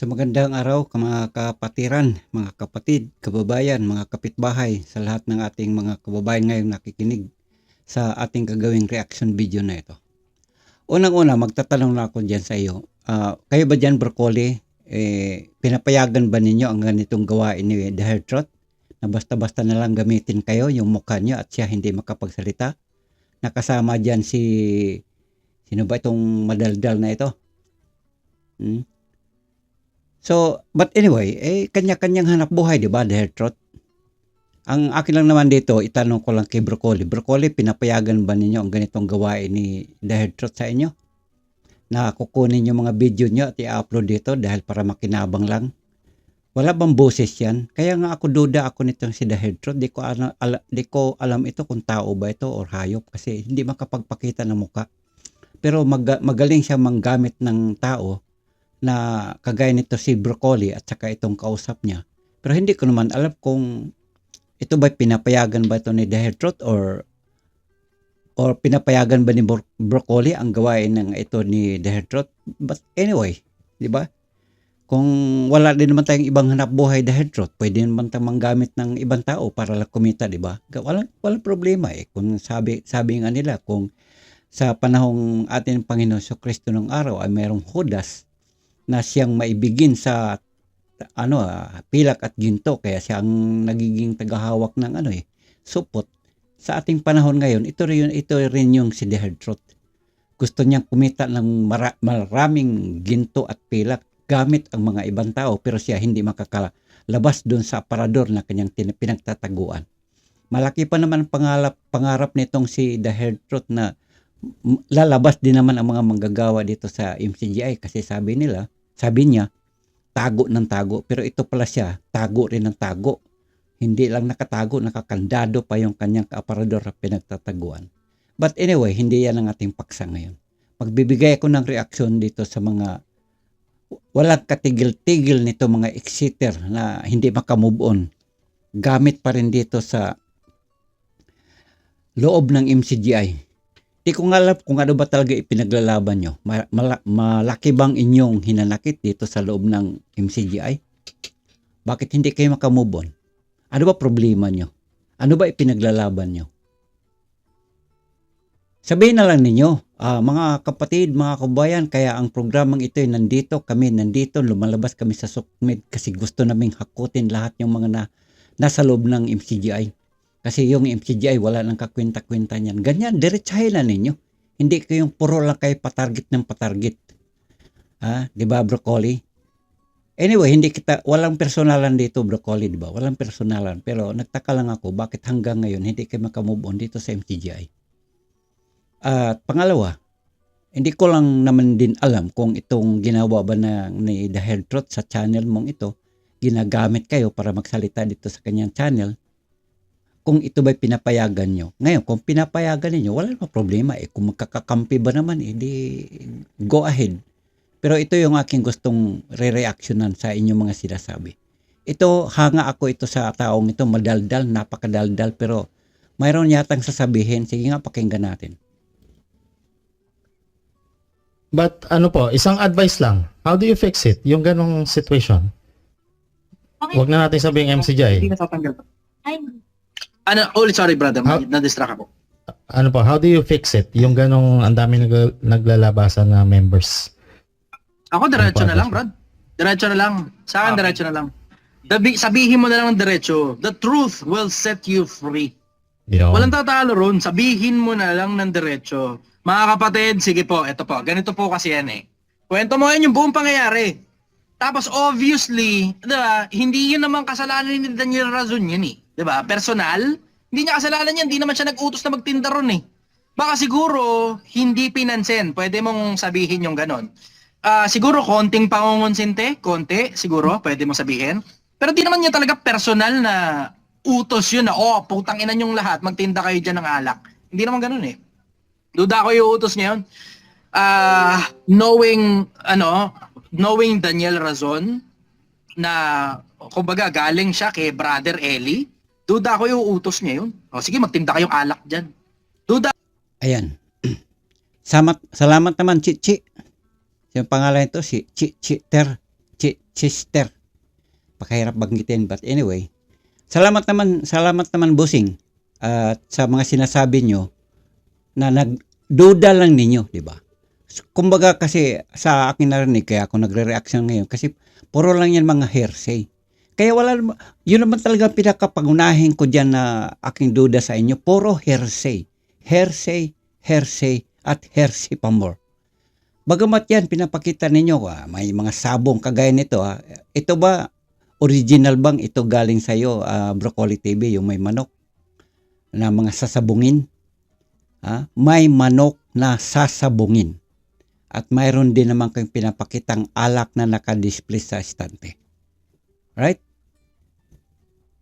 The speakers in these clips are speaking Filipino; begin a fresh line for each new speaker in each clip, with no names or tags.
Sa magandang araw mga kapatiran, mga kapatid, kababayan, mga kapitbahay, sa lahat ng ating mga kababayan ngayong nakikinig sa ating gagawing reaction video na ito. Unang-una, magtatanong na ako dyan sa iyo. Ah, kayo ba dyan, Broccoli, eh, pinapayagan ba ninyo ang ganitong gawain ni The Hair Trot? Na basta-basta na lang gamitin kayo, yung mukha nyo at siya hindi makapagsalita? Nakasama dyan si... Sino ba itong madaldal na ito? Hmm? So, but anyway, eh, kanya-kanyang hanap buhay, di ba, the hair trot? Ang akin lang naman dito, itanong ko lang kay Broccoli. Broccoli, pinapayagan ba ninyo ang ganitong gawain ni the hair trot sa inyo? Na kukunin yung mga video nyo at i-upload dito dahil para makinabang lang? Wala bang boses yan? Kaya nga ako duda ako nitong si the hair trot. Di ko, ala, ala- di ko alam ito kung tao ba ito or hayop kasi hindi makapagpakita ng muka. Pero mag- magaling siya manggamit ng tao na kagaya nito si Broccoli at saka itong kausap niya. Pero hindi ko naman alam kung ito ba pinapayagan ba ito ni The Hair Trot or or pinapayagan ba ni Bro- Broccoli ang gawain ng ito ni The Hair Trot? But anyway, di ba? Kung wala din naman tayong ibang hanap buhay The Hair Trot, pwede naman tayong manggamit ng ibang tao para lang kumita, di ba? Walang, walang problema eh. Kung sabi, sabi nga nila, kung sa panahong ating Panginoon sa Kristo ng araw ay mayroong hudas na siyang maibigin sa ano ah, pilak at ginto. Kaya siya ang nagiging tagahawak ng ano eh supot. Sa ating panahon ngayon ito rin ito rin yung si Truth gusto niyang kumita ng mara- maraming ginto at pilak gamit ang mga ibang tao pero siya hindi makakalabas doon sa aparador na kanyang pinagtataguan. Malaki pa naman ang pangarap pangarap nitong si Truth na lalabas din naman ang mga manggagawa dito sa MCGI kasi sabi nila sabi niya, tago ng tago. Pero ito pala siya, tago rin ng tago. Hindi lang nakatago, nakakandado pa yung kanyang kaaparador na pinagtataguan. But anyway, hindi yan ang ating paksa ngayon. Magbibigay ako ng reaksyon dito sa mga walang katigil-tigil nito mga exiter na hindi makamove on. Gamit pa rin dito sa loob ng MCGI. Di ko nga alam kung ano ba talaga ipinaglalaban nyo. Ma- mala- malaki bang inyong hinanakit dito sa loob ng MCGI? Bakit hindi kayo makamove on? Ano ba problema nyo? Ano ba ipinaglalaban nyo? Sabihin na lang ninyo, ah, mga kapatid, mga kabayan, kaya ang programang ito ay nandito, kami nandito, lumalabas kami sa Sukmed kasi gusto naming hakutin lahat yung mga na, nasa loob ng MCGI. Kasi yung MCGI, wala nang kakwenta-kwenta niyan. Ganyan, diretsahin na ninyo. Hindi kayong puro lang kayo patarget ng patarget. Ha? Di ba, Broccoli? Anyway, hindi kita, walang personalan dito, Broccoli, di ba? Walang personalan. Pero nagtaka lang ako, bakit hanggang ngayon hindi kayo makamove on dito sa MCGI? At pangalawa, hindi ko lang naman din alam kung itong ginawa ba na ni The Hair Truth sa channel mong ito, ginagamit kayo para magsalita dito sa kanyang channel kung ito ba'y pinapayagan nyo. Ngayon, kung pinapayagan ninyo, wala namang problema eh. Kung magkakakampi ba naman, eh, di go ahead. Pero ito yung aking gustong re-reactionan sa inyong mga sinasabi. Ito, hanga ako ito sa taong ito, madaldal, napakadaldal, pero mayroon yatang sasabihin. Sige nga, pakinggan natin.
But ano po, isang advice lang. How do you fix it? Yung ganong situation.
Okay.
Huwag na natin sabihin
Hindi
MCJ.
natatanggal.
Ay,
Ano, ulit sorry brother,
How-
na-distract ako.
Ano po, how do you fix it? Yung ganong ang dami nag- naglalabasan na members.
Ako diretso
Ano
na
pa,
lang, brad. Diretso na lang. Sa akin
Okay.
diretso na lang. Dabi, sabihin mo na lang ng diretso. The truth will set you free.
Yun.
Walang tatalo ron. Sabihin mo na lang ng diretso. Mga kapatid, sige po, eto po. Ganito po kasi yan eh. Kwento mo yan yung buong pangyayari. Tapos obviously, 'di ba, hindi yun naman kasalanan ni Daniel Razon yun eh. 'Di ba? Personal, hindi niya kasalanan yan, hindi naman siya nag-utos na magtinda ron eh. Baka siguro hindi pinansin. Pwede mong sabihin yung ganon. Ah, siguro konting pangungonsinte, konti, siguro, pwede mong sabihin. Pero di naman niya talaga personal na utos yun na, oh, putang ina yung lahat, magtinda kayo dyan ng alak. Hindi naman ganun eh. Duda ko yung utos niya yun. Ah, knowing, ano, knowing Daniel Razon, na, kumbaga, galing siya kay Brother Eli, duda ko yung utos niya yun. O sige, magtinda kayong alak dyan. Duda
Ayan. Samat, salamat naman, Chichi. Yung pangalan ito, si Chichi Ter. Chi- Chester. Pakahirap banggitin but anyway. Salamat naman, salamat naman bossing at sa mga sinasabi nyo na nagduda lang ninyo, di ba? Kumbaga kasi sa akin narinig kaya ako nagre-reaction ngayon kasi puro lang yan mga hearsay. Kaya wala yun naman talaga pinakapagunahin ko dyan na aking duda sa inyo, puro hearsay. Hearsay, hearsay, at hearsay pa more. Bagamat yan, pinapakita ninyo, ah, may mga sabong kagaya nito. Ah. Ito ba, original bang ito galing sa'yo, ah, Broccoli TV, yung may manok na mga sasabungin? Ah, may manok na sasabungin. At mayroon din naman kayong pinapakitang alak na nakadisplay sa estante. Right?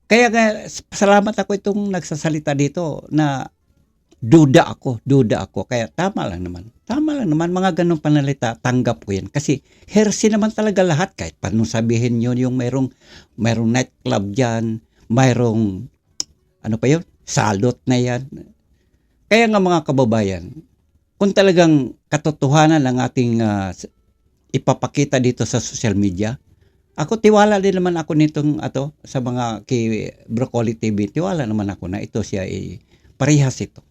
Kaya salamat ako itong nagsasalita dito na duda ako, duda ako. Kaya tama lang naman. Tama lang naman, mga ganong panalita, tanggap ko yan. Kasi heresy naman talaga lahat. Kahit paano sabihin nyo yung mayroong, mayroong nightclub dyan, mayroong, ano pa yun, salot na yan. Kaya nga mga kababayan, kung talagang katotohanan ang ating s- ipapakita dito sa social media, ako tiwala din naman ako nitong ato sa mga kay Broccoli TV. Tiwala naman ako na ito siya ay parehas ito.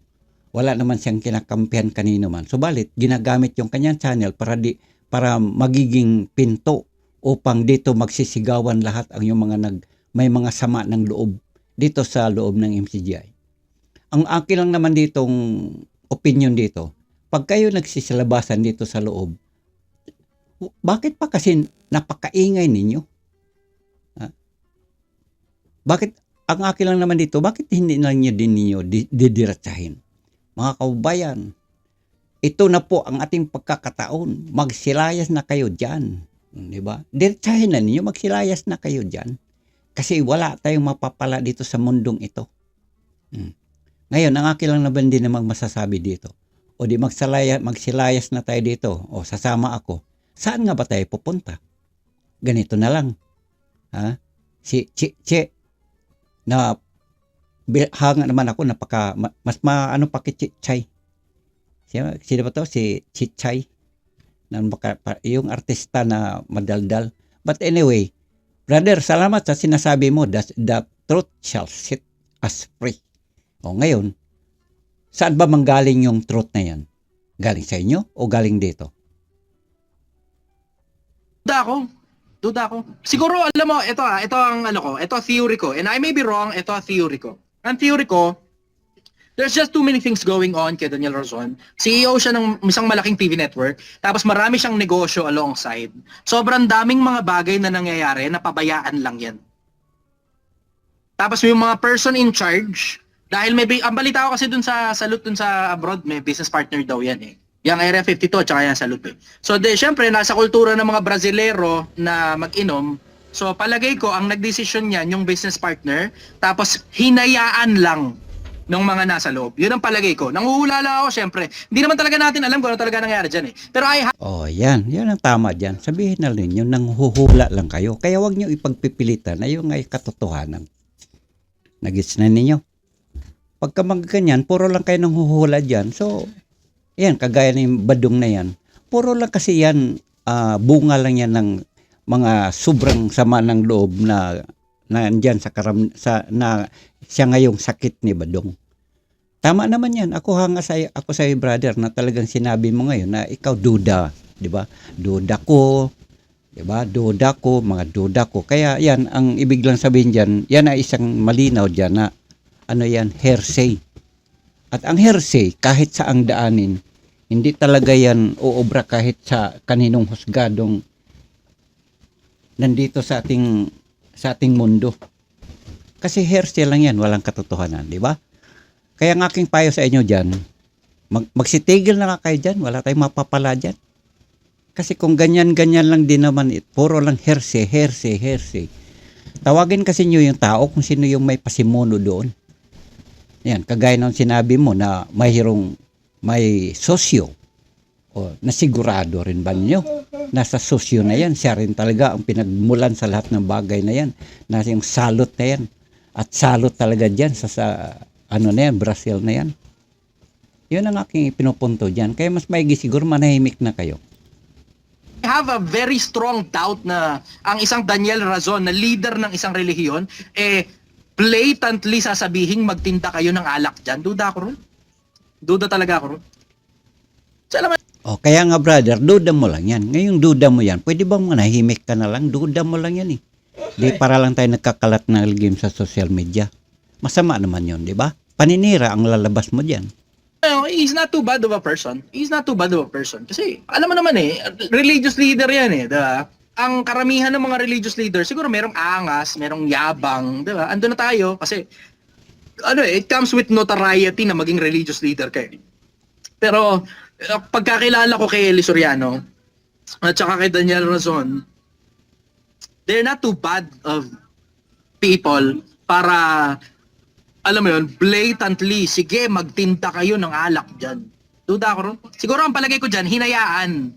Wala naman siyang kinakampihan kanino man. Subalit ginagamit yung kanyang channel para di para magiging pinto upang dito magsisigawan lahat ang yung mga nag may mga sama ng loob dito sa loob ng MCGI. Ang akin lang naman ditong opinion dito, pag kayo nagsisilabasan dito sa loob, bakit pa kasi napakaingay ninyo? Ha? Bakit, ang akin lang naman dito, bakit hindi na niyo din ninyo di- didiretsahin? Mga kababayan, ito na po ang ating pagkakataon. Magsilayas na kayo dyan. Di ba? Diretsahin na ninyo, magsilayas na kayo dyan. Kasi wala tayong mapapala dito sa mundong ito. Hmm. Ngayon, ang akin lang naman din namang masasabi dito. O di magsalaya, magsilayas na tayo dito. O sasama ako. Saan nga ba tayo pupunta? Ganito na lang. Ha? Si Chi Chi na hanga naman ako napaka ma- mas maano pa Chay. Sino, sino ba to? Si Chichay. Na baka, pa- yung artista na madaldal. But anyway, brother, salamat sa sinasabi mo. The, the truth shall set us free. O ngayon, saan ba manggaling yung truth na yan? Galing sa inyo o galing dito?
Duda ako. Duda ako. Siguro, alam mo, ito ah, ito ang ano ko, ito theory ko. And I may be wrong, ito ang theory ko. Ang theory ko, there's just too many things going on kay Daniel Razon. CEO siya ng isang malaking TV network, tapos marami siyang negosyo alongside. Sobrang daming mga bagay na nangyayari na pabayaan lang yan. Tapos yung mga person in charge, dahil may, ang balita ko kasi dun sa salute dun sa abroad, may business partner daw yan eh. Yung Area 52 at saka yan salute eh. So de, syempre, nasa kultura ng mga Brasilero na mag-inom, so palagay ko, ang nagdesisyon niyan yung business partner, tapos hinayaan lang ng mga nasa loob. Yun ang palagay ko. Nanguhula lang ako, syempre. Hindi naman talaga natin alam kung ano talaga nangyari dyan eh. Pero I
Oh, yan. Yan ang tama dyan. Sabihin na ninyo, nang huhula lang kayo. Kaya wag nyo ipagpipilitan na yung ay katotohanan. Nagits na ninyo. Pagka mga ganyan, puro lang kayo nang huhula dyan. So, yan, kagaya ng badong na yan. Puro lang kasi yan, ah, bunga lang yan ng mga sobrang sama ng loob na nandyan sa karam sa na siya ngayong sakit ni Badong. Tama naman yan. Ako hanga sa ako sa brother na talagang sinabi mo ngayon na ikaw duda, 'di ba? Duda ko, 'di ba? Duda ko, mga duda ko. Kaya yan ang ibig lang sabihin diyan, yan ay isang malinaw diyan na ano yan, hearsay. At ang hearsay kahit sa ang daanin, hindi talaga yan uobra kahit sa kaninong husgadong nandito sa ating sa ating mundo. Kasi hearsay lang yan, walang katotohanan, di ba? Kaya ang aking payo sa inyo dyan, mag, magsitigil na nga kayo dyan, wala tayong mapapala dyan. Kasi kung ganyan-ganyan lang din naman, it, puro lang hearsay, hearsay, hearsay. Tawagin kasi nyo yung tao kung sino yung may pasimuno doon. Yan, kagaya ng sinabi mo na mayroong may sosyo o nasigurado rin ba ninyo? Nasa sosyo na yan. Siya rin talaga ang pinagmulan sa lahat ng bagay na yan. Nasa yung salot na yan. At salot talaga dyan sa, sa ano na yan, Brazil na yan. Yun ang aking pinupunto dyan. Kaya mas maigi siguro manahimik na kayo.
have a very strong doubt na ang isang Daniel Razon na leader ng isang relihiyon, eh, blatantly sasabihin magtinda kayo ng alak dyan. Duda ako ron. Duda talaga ako mo,
O, kaya nga brother, duda mo lang yan. Ngayong duda mo yan, pwede bang manahimik ka na lang? Duda mo lang yan eh. Di para lang tayo nagkakalat ng game sa social media. Masama naman yon di ba? Paninira ang lalabas mo dyan.
ano, he's not too bad of a person. He's not too bad of a person. Kasi, alam mo naman eh, religious leader yan eh, diba? Ang karamihan ng mga religious leader, siguro merong angas, merong yabang, diba? Ando na tayo kasi, ano eh, it comes with notoriety na maging religious leader ka eh. Pero, uh, pagkakilala ko kay Eli Soriano, at saka kay Daniel Razon, they're not too bad of people para alam mo yun, blatantly, sige, magtinda kayo ng alak dyan. Duda ako ron. Siguro ang palagay ko dyan, hinayaan.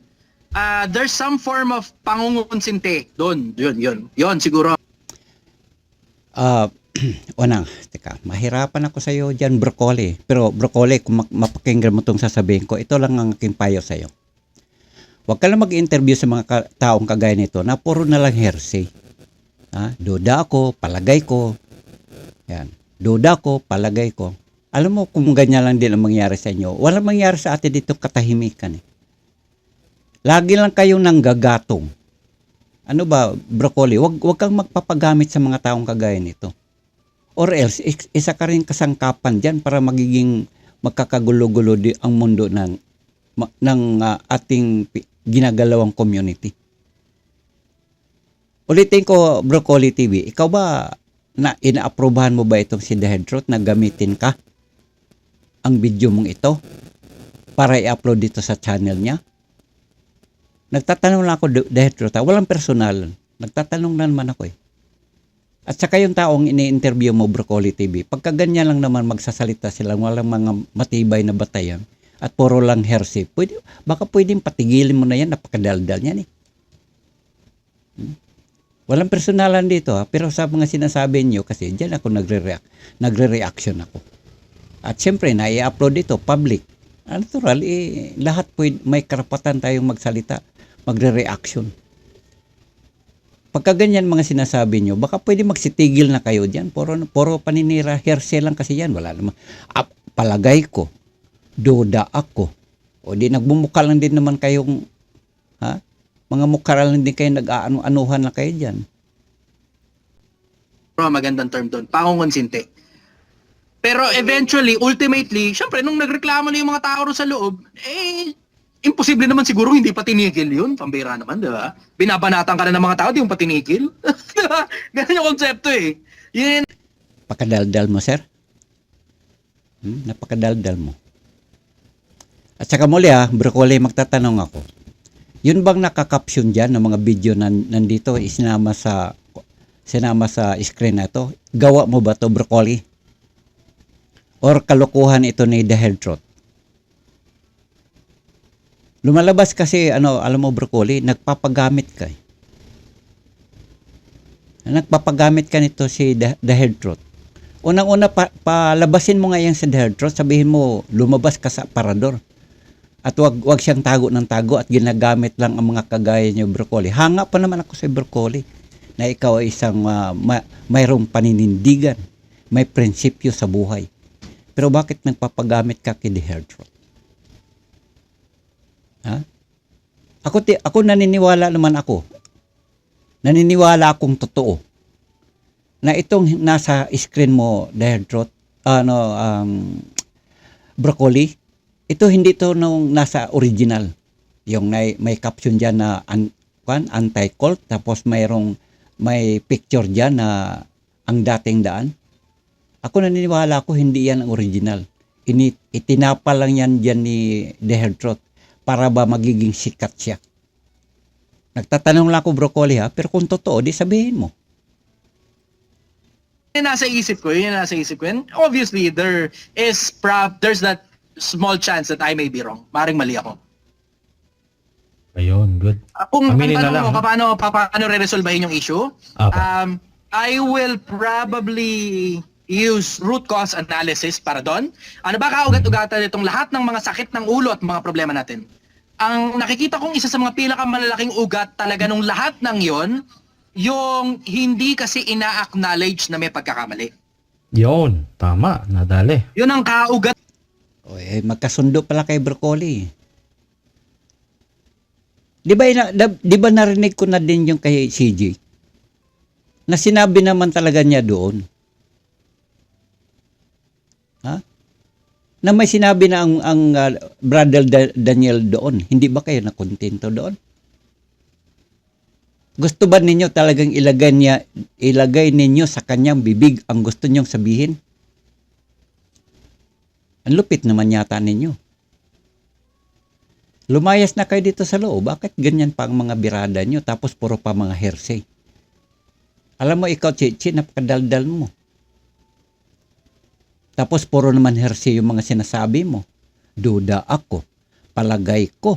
Ah, there's some form of pangungonsinte doon. Yun, yun. Yun, siguro.
Ah, unang, teka, mahirapan ako sa iyo diyan broccoli. Pero broccoli, kung mapakinggan mo tong sasabihin ko, ito lang ang aking payo sa iyo. Huwag ka lang mag-interview sa mga ka- taong kagaya nito na puro na lang hearsay. Ha? Duda ako, palagay ko. Yan. Duda ko, palagay ko. Alam mo kung ganyan lang din ang mangyari sa inyo. Walang mangyari sa atin dito katahimikan eh. Lagi lang kayong nanggagatong. Ano ba, broccoli, wag, wag kang magpapagamit sa mga taong kagaya nito. Or else, is- isa ka rin kasangkapan dyan para magiging magkakagulo-gulo di ang mundo ng, ng ah, ating ginagalawang community. Ulitin ko, Broccoli TV, ikaw ba na inaaprobahan mo ba itong si The Head Truth na gamitin ka ang video mong ito para i-upload dito sa channel niya? Nagtatanong lang ako, The The Head Truth, ha? walang personal. Nagtatanong lang naman ako eh. At saka yung taong ini-interview mo, Broccoli TV, pagka ganyan lang naman magsasalita sila, walang mga matibay na batayan, at puro lang hearsay, pwede, baka pwedeng patigilin mo na yan, napakadaldal yan eh. Hmm? Walang personalan dito ha, pero sa mga sinasabi nyo, kasi dyan ako nagre-react, nagre-reaction ako. At syempre, na-upload dito, public. Natural, eh, lahat pwede, may karapatan tayong magsalita, magre-reaction. Pagka ganyan mga sinasabi nyo, baka pwede magsitigil na kayo dyan. Puro, puro paninira, hearsay lang kasi yan. Wala naman. Ah, palagay ko, duda ako. O di nagbumuka lang din naman kayong, ha? Mga mukha lang din kayo nag-aano-anuhan na kayo dyan.
Magandang term doon. Pangungonsinte. Pero eventually, ultimately, syempre, nung nagreklamo na yung mga tao sa loob, eh, imposible naman siguro hindi pa tinigil yun. Pambira naman, di ba? Binabanatan ka na ng mga tao, di mo pa tinigil. Ganun yung konsepto eh. Yun
Napakadaldal mo, sir. Hmm, napakadaldal mo. At saka muli ha, broccoli, magtatanong ako. Yun bang nakakapsyon dyan ng mga video na nandito, isinama sa sinama sa screen na to? Gawa mo ba to broccoli? Or kalokohan ito ni The Head Truth? Lumalabas kasi, ano, alam mo broccoli, nagpapagamit ka eh. Nagpapagamit ka nito si The, the Head Truth. Unang-una, pa, palabasin mo nga yan sa The Head Truth, sabihin mo, lumabas ka sa parador. At wag, wag siyang tago ng tago at ginagamit lang ang mga kagaya niyo, broccoli. Hanga pa naman ako sa broccoli na ikaw ay isang ah, ma- mayroong paninindigan, may prinsipyo sa buhay. Pero bakit nagpapagamit ka kay The Head Truth? Ha? Ako, ti, ako naniniwala naman ako. Naniniwala akong totoo na itong nasa screen mo, Truth, ano, um, broccoli, ito hindi to nung nasa original. Yung may, may caption diyan na an, kwan, anti-cult tapos mayroong may picture diyan na ang dating daan. Ako naniniwala ako hindi yan ang original. Ini, itinapa lang yan diyan ni Truth para ba magiging sikat siya. Nagtatanong lang ako broccoli ha, pero kung totoo, di sabihin mo.
yung nasa isip ko, yun yung nasa isip ko. And obviously, there is prob there's that small chance that I may be wrong. Maring mali ako.
Ayun, good.
Ah, Kung ang
Aminin na
tanong
lang,
mo,
ha?
paano, pa- paano re-resolvehin yung issue?
Apa.
Um, I will probably use root cause analysis para doon. Ano ba kaugat-ugatan itong lahat ng mga sakit ng ulo at mga problema natin? Ang nakikita kong isa sa mga pinakamalalaking ugat talaga nung lahat ng yon, yung hindi kasi ina-acknowledge na may pagkakamali.
Yun, tama, nadali.
Yun ang kaugat
O, eh, magkasundo pala kay Broccoli. Di ba, ina- di ba narinig ko na din yung kay CJ? Na sinabi naman talaga niya doon. Ha? Na may sinabi na ang, ang ah, brother Da- Daniel doon. Hindi ba kayo nakontento doon? Gusto ba ninyo talagang ilagay niya ilagay ninyo sa kanyang bibig ang gusto niyong sabihin? Ang lupit naman yata ninyo. Lumayas na kayo dito sa loob. Bakit ganyan pa ang mga birada nyo tapos puro pa mga hearsay? Alam mo ikaw, Chichi, napakadaldal mo. Tapos puro naman hearsay yung mga sinasabi mo. Duda ako. Palagay ko.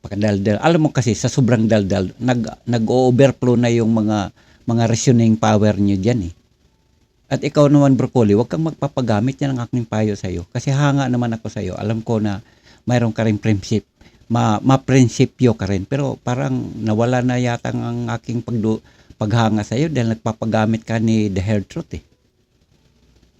Pakadaldal. Alam mo kasi sa sobrang daldal, nag, nag-overflow na yung mga mga reasoning power nyo dyan eh. At ikaw naman, Broccoli, huwag kang magpapagamit yan ang aking payo sa'yo. Kasi hanga naman ako sa'yo. Alam ko na mayroon ka rin prinsip. Ma, ma-prinsipyo ka rin. Pero parang nawala na yata ang aking pagdu, paghanga sa'yo dahil nagpapagamit ka ni The Hair Truth eh.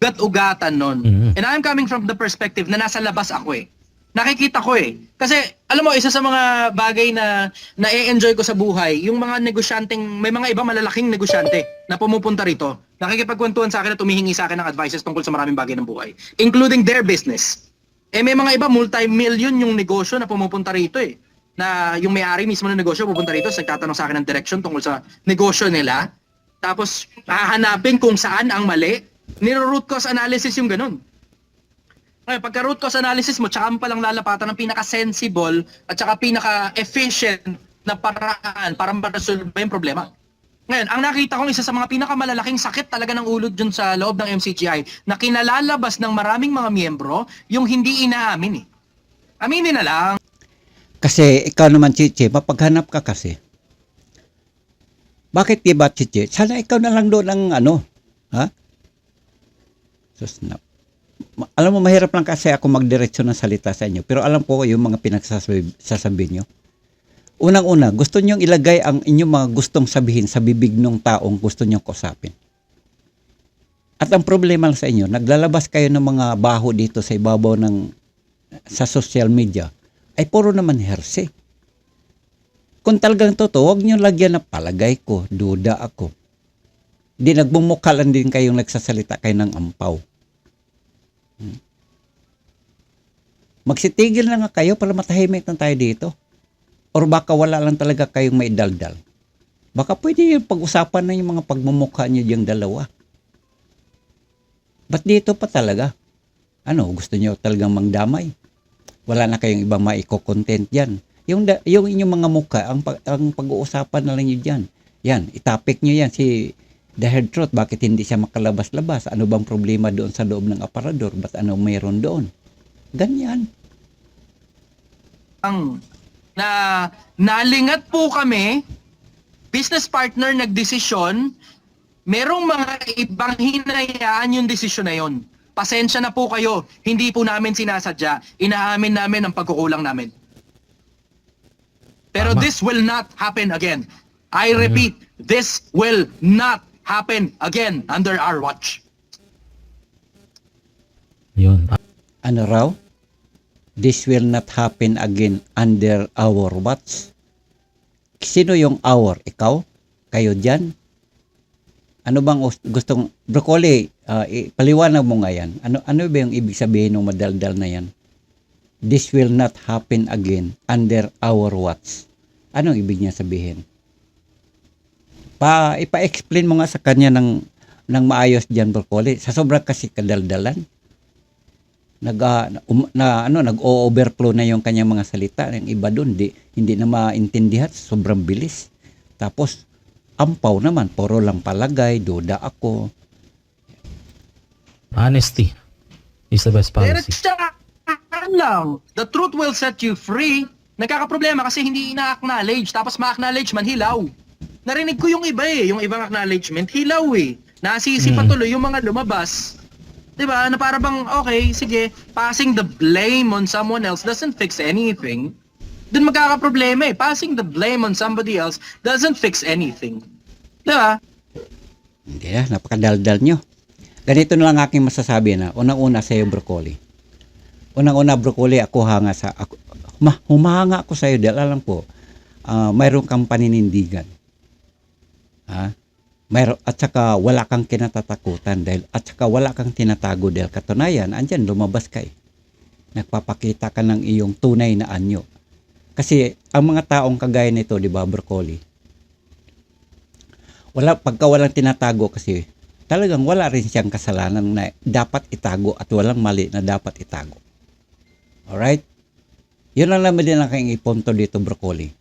Ugat-ugatan nun.
Mhm.
And I'm coming from the perspective na nasa labas ako eh. Nakikita ko eh. Kasi, alam mo, isa sa mga bagay na na-enjoy ko sa buhay, yung mga negosyanteng, may mga iba malalaking negosyante na pumupunta rito, nakikipagkwentuhan sa akin at tumihingi sa akin ng advices tungkol sa maraming bagay ng buhay, including their business. Eh may mga iba, multi-million yung negosyo na pumupunta rito eh. Na yung may-ari mismo ng negosyo pupunta rito, nagtatanong sa akin ng direction tungkol sa negosyo nila. Tapos, hahanapin kung saan ang mali. Niro-root cause analysis yung ganun. Ngayon, pagka root cause analysis mo, tsaka mo palang lalapatan ng pinaka-sensible at tsaka pinaka-efficient na paraan para ma-resolve yung problema. Ngayon, ang nakita kong isa sa mga pinakamalalaking sakit talaga ng ulo dun sa loob ng MCGI na kinalalabas ng maraming mga miyembro yung hindi inaamin eh. Aminin na lang.
Kasi ikaw naman, Chichi, mapaghanap ka kasi. Bakit di ba, Chichi? Sana ikaw na lang doon ang ano. Ha? Sus na. Alam mo, mahirap lang kasi ako magdiretso ng salita sa inyo. Pero alam ko yung mga pinagsasabi nyo. Unang-una, gusto nyong ilagay ang inyong mga gustong sabihin sa bibig ng taong gusto nyong kusapin. At ang problema sa inyo, naglalabas kayo ng mga baho dito sa ibabaw ng sa social media ay puro naman hearsay. Kung talagang totoo, huwag niyo lagyan na palagay ko, duda ako. Di nagbumukalan din kayong nagsasalita kayo ng ampaw. Magsitigil na nga kayo para matahimik na tayo dito. Or baka wala lang talaga kayong may daldal. Baka pwede yung pag-usapan na yung mga pagmumukha niyo yung dalawa. Ba't dito pa talaga? Ano, gusto niyo talagang mangdamay? Wala na kayong ibang maiko-content dyan. Yung, yung inyong mga mukha, ang, ang pag-uusapan na lang nyo dyan. Yan, itapik nyo yan si The Head Truth. Bakit hindi siya makalabas-labas? Ano bang problema doon sa loob ng aparador? Ba't ano mayroon doon? Ganyan.
ang na nalingat po kami, business partner nagdesisyon, merong mga ibang hinayaan yung desisyon na yon. Pasensya na po kayo, hindi po namin sinasadya, inaamin namin ang pagkukulang namin. Pero
Tama.
this will not happen again. I repeat, this will not happen again under our watch.
Yun.
Ano raw? This will not happen again under our watch. Sino yung our? Ikaw? Kayo dyan? Ano bang us- gustong... Broccoli, i- paliwanag mo nga yan. Ano, ano ba yung ibig sabihin ng madaldal na yan? This will not happen again under our watch. Anong ibig niya sabihin? Pa, ipa-explain mo nga sa kanya ng, ng maayos dyan, Broccoli. Sa sobrang kasi kadaldalan nag ah, um, na ano nag-overflow na yung kanyang mga salita yung iba doon di hindi na maintindihan sobrang bilis tapos ampaw naman puro lang palagay duda ako
Honesty is the best policy.
lang, the truth will set you free. Nagkakaproblema kasi hindi ina-acknowledge, tapos ma-acknowledge man hilaw. Narinig ko yung iba eh, yung ibang acknowledgement, hilaw eh. Nasisi pa
Mm.
tuloy yung mga lumabas. 'Di ba? Na para bang okay, sige, passing the blame on someone else doesn't fix anything. Doon magkakaproblema eh. Passing the blame on somebody else doesn't fix anything. 'Di ba?
Hindi na, napakadaldal nyo. Ganito na lang aking masasabi na, unang-una sa iyo, broccoli. Unang-una, broccoli, ako hanga sa, ako, ma, humahanga ako sa iyo dahil alam po, ah, mayroon kang paninindigan. Ha? Mayroon, at saka wala kang kinatatakutan dahil, at saka wala kang tinatago dahil katunayan, andyan, lumabas ka eh. Nagpapakita ka ng iyong tunay na anyo. Kasi, ang mga taong kagaya nito, di ba, broccoli, wala pagka walang tinatago kasi talagang wala rin siyang kasalanan na dapat itago at walang mali na dapat itago. Alright? Yun lang naman din ang aking ipunto dito, broccoli.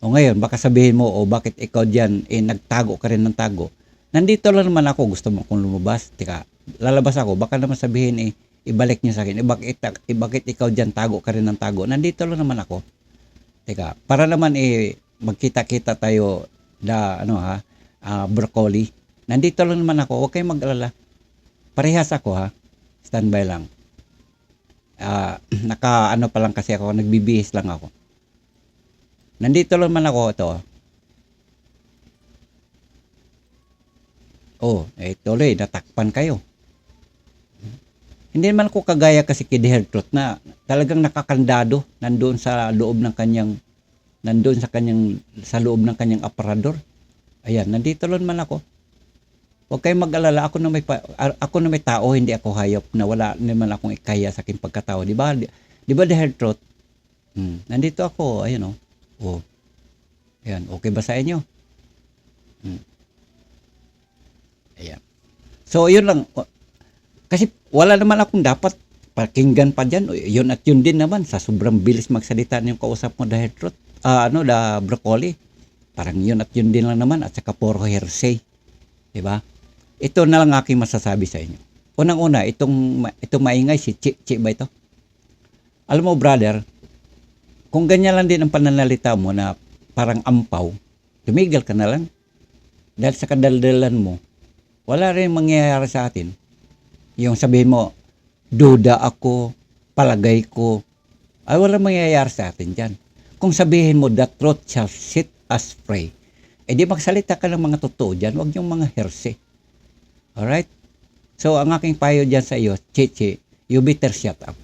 O ngayon, baka sabihin mo, o bakit ikaw dyan, eh, nagtago ka rin ng tago. Nandito lang naman ako, gusto mo kong lumabas. Tika, lalabas ako, baka naman sabihin, eh, ibalik niyo sa akin. Eh, bakit, eh, bakit ikaw dyan tago ka rin ng tago? Nandito lang naman ako. Teka, para naman eh, magkita-kita tayo na, ano ha, ah, broccoli. Nandito lang naman ako, huwag kayong mag-alala. Parehas ako ha, standby lang. Ah, naka ano pa lang kasi ako, nagbibihis lang ako. Nandito lang naman ako ito. Oh, eh tuloy, natakpan kayo. Hindi naman ako kagaya kasi kay Hertrot na talagang nakakandado nandoon sa loob ng kanyang nandoon sa kanyang sa loob ng kanyang aparador. Ayan, nandito lang man ako. Huwag kayong mag-alala, ako na may pa, a- ako na may tao, hindi ako hayop na wala naman akong ikaya sa aking pagkatao. Di ba? Di, di ba the heart throat? Hmm, nandito ako, ayun oh. Oh. Ayan, okay ba sa inyo? Hmm. Ayan. So, yun lang. O- Kasi wala naman akong dapat pakinggan pa dyan. O, Yun at yun din naman. Sa sobrang bilis magsalita ng kausap mo, heart throat. Ah, ano, the broccoli. Parang yun at yun din lang naman. At saka puro hearsay. Diba? Ito na lang aking masasabi sa inyo. Unang-una, itong, itong maingay, si Chi, Chi ba ito? Alam mo, brother, kung ganyan lang din ang pananalita mo na parang ampaw, tumigil ka na lang. Dahil sa kadaldalan mo, wala rin mangyayari sa atin. Yung sabihin mo, duda ako, palagay ko, ay wala mangyayari sa atin dyan. Kung sabihin mo, the truth shall set us free, eh di magsalita ka ng mga totoo dyan, wag yung mga hearsay. Alright? So, ang aking payo dyan sa iyo, Chichi, you better shut up.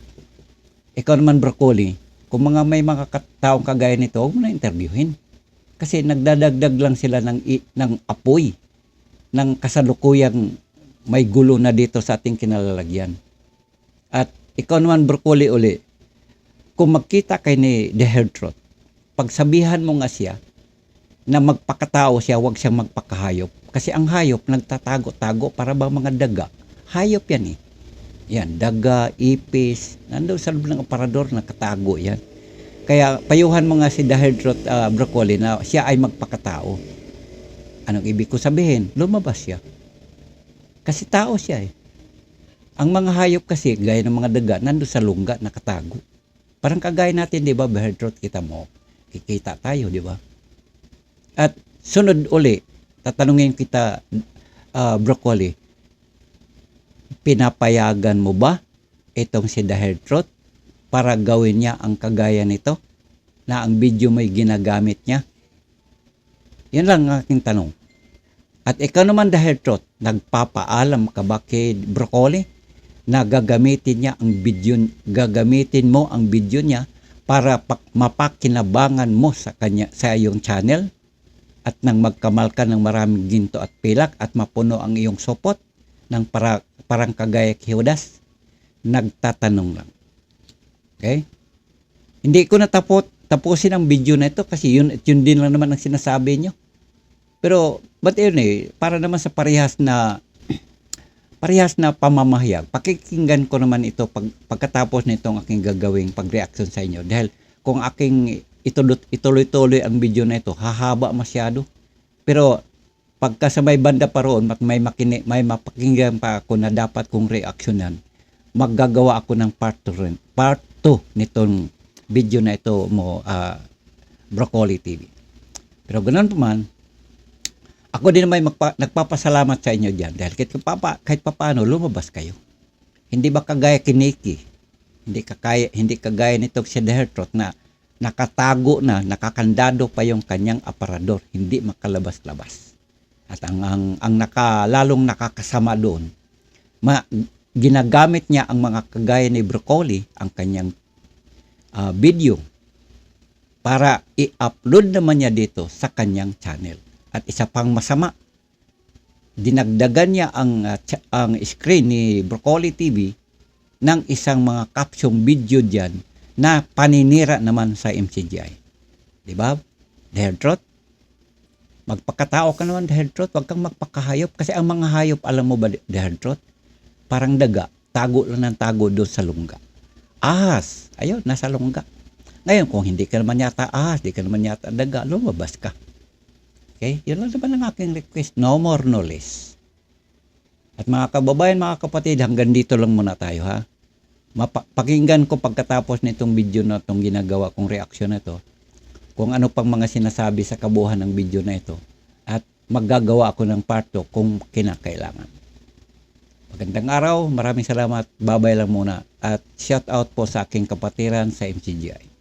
Ikaw naman, Broccoli, kung mga may mga taong kagaya nito, huwag mo na interviewin. Kasi nagdadagdag lang sila ng, ng apoy, ng kasalukuyang may gulo na dito sa ating kinalalagyan. At ikaw naman, Broccoli, uli, kung magkita kay ni The Herdrot, pagsabihan mo nga siya, na magpakatao siya, huwag siyang magpakahayop. Kasi ang hayop, nagtatago-tago para ba mga daga. Hayop yan eh. Yan, daga, ipis, nandun sa loob ng aparador, nakatago yan. Kaya payuhan mo nga si Daherdrot uh, Broccoli na siya ay magpakatao. Anong ibig ko sabihin? Lumabas siya. Kasi tao siya eh. Ang mga hayop kasi, gaya ng mga daga, nandun sa lungga, nakatago. Parang kagaya natin, di ba, Daherdrot, kita mo, kikita tayo, di ba? At sunod uli, tatanungin kita, ah, broccoli, pinapayagan mo ba itong si The Throat para gawin niya ang kagaya nito na ang video may ginagamit niya? Yan lang ang aking tanong. At ikaw naman The Throat, nagpapaalam ka ba kay broccoli na gagamitin niya ang video, gagamitin mo ang video niya para pak- mapakinabangan mo sa kanya sa iyong channel? at nang magkamal ka ng maraming ginto at pilak at mapuno ang iyong sopot ng para, parang kagaya kay Judas, nagtatanong lang. Okay? Hindi ko natapot tapusin ang video na ito kasi yun, yun din lang naman ang sinasabi nyo. Pero, but yun eh, para naman sa parehas na parehas na pamamahayag, pakikinggan ko naman ito pag, pagkatapos nitong aking gagawing pag-reaction sa inyo. Dahil kung aking ituloy-tuloy ang video na ito, hahaba masyado. Pero pagka sa may banda pa roon, may, makini, may mapakinggan pa ako na dapat kong reaksyonan, maggagawa ako ng part 2 rin. Part 2 nitong video na ito mo, ah, Broccoli TV. Pero ganun pa man, ako din naman magpa, nagpapasalamat sa inyo dyan dahil kahit, papa, kahit papaano lumabas kayo. Hindi ba kagaya kiniki? Hindi kagaya, hindi kagaya nitong si Dehertrot na nakatago na, nakakandado pa yung kanyang aparador, hindi makalabas-labas. At ang, ang, ang naka, lalong nakakasama doon, ma, ginagamit niya ang mga kagaya ni Broccoli, ang kanyang ah, video, para i-upload naman niya dito sa kanyang channel. At isa pang masama, dinagdagan niya ang, cha- ang screen ni Broccoli TV ng isang mga caption video diyan na paninira naman sa MCGI. Di ba? Dehertrot? Magpakatao ka naman, Dehertrot. Huwag kang magpakahayop. Kasi ang mga hayop, alam mo ba, Dehertrot? Parang daga. Tago lang ng tago doon sa lungga. Ahas. Ayun, nasa lungga. Ngayon, kung hindi ka naman yata ahas, hindi ka naman yata daga, lumabas ka. Okay? Yun lang naman ang aking request. No more, no less. At mga kababayan, mga kapatid, hanggang dito lang muna tayo ha. Mapa- pakinggan ko pagkatapos nitong video na itong ginagawa kong reaksyon na ito, kung ano pang mga sinasabi sa kabuhan ng video na ito, at maggagawa ako ng part 2 kung kinakailangan. Magandang araw, maraming salamat, babay lang muna, at shout out po sa aking kapatiran sa MCGI.